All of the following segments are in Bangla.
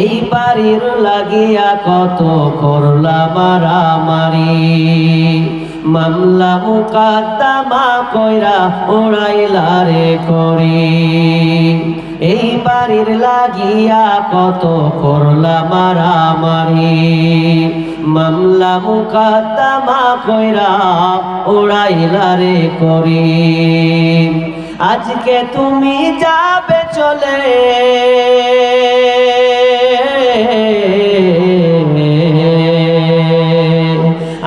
এই বাড়ির লাগিয়া কত করলা মারামারি মামলা মুকাদ্দামা কইরা উড়াইলা রে করি। এই বাড়ির লাগিয়া কত করলা মারামারি মামলা মুকাদ্দামা কইরা উড়াইলা রে করি। আজকে তুমি যাবে চলে।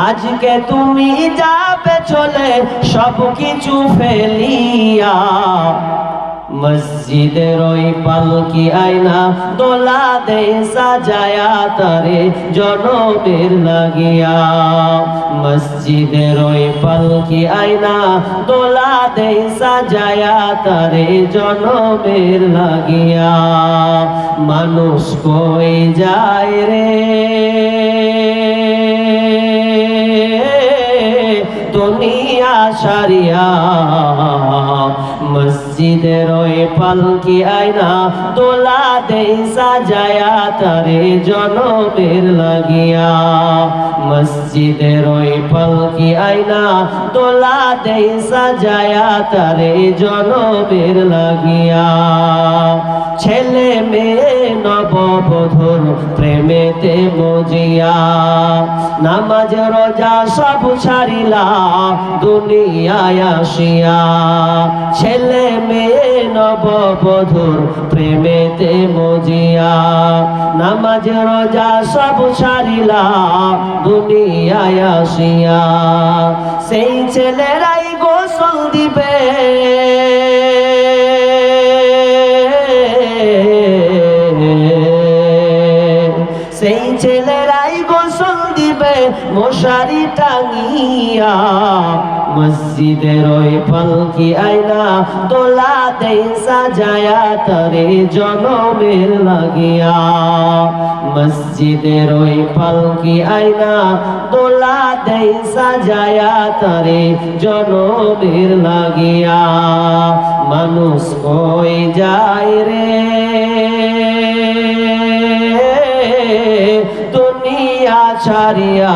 আজকে তুমি যাবে চলে, সব কিছু ফেলিয়া। মসজিদের ওই পালকি আয়না দোলা দে সাজায়া তারে জনমের লাগিয়া। মসজিদের ওই পালকি আয়না দোলা দে সাজায়া তারে জনমের লাগিয়া। মানুষ কই যায় রে? সারিয়া। মসজিদের ওই পালকি আয়না তোলা দে সাজায়া, তারে জনমের লাগিয়া। মসজিদের ওই পালকি আয়না তোলা দে সাজায়া, তারে জনমের লাগিয়া। ছেলে মেয়ে নববধূর প্রেমেতে মজিয়া। নামাজ, রোজা সব ছাড়িলা দুনিয়ায় আসিয়া, ছেলে মেয়ে নববধূর প্রেমেতে মজিয়া, নামাজ, রোজা সব ছাড়িলা দুনিয়ায় আসিয়া, সেই ছেলেরাই গোসল দিবে। সেই ছেলেরাই গোসল দিবে, মশারি টাঙিয়া মসজিদের ওই পালকি আয়না তোলা দে সাজায়া তারে জনমের লাগিয়া। মসজিদের ওই পালকি আয়না তোলা দে সাজায়া তারে জনমের লাগিয়া। মানুষ কই যায় রে? দুনিয়া ছাড়িয়া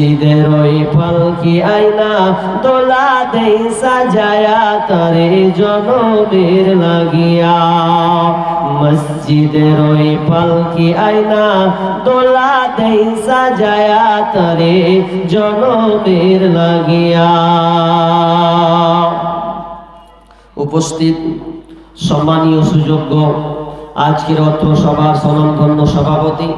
মসজিদের ওই পালকি আয়না, দোলা দেই সাজায়া তারে জনমের লাগিয়া। মসজিদের ওই পালকি আয়না, দোলা দেই সাজায়া তারে জনমের লাগিয়া। উপস্থিত সম্মানীয় সুযোগ্য আজকের অর্থ সভার স্বনামধন্য সভাপতি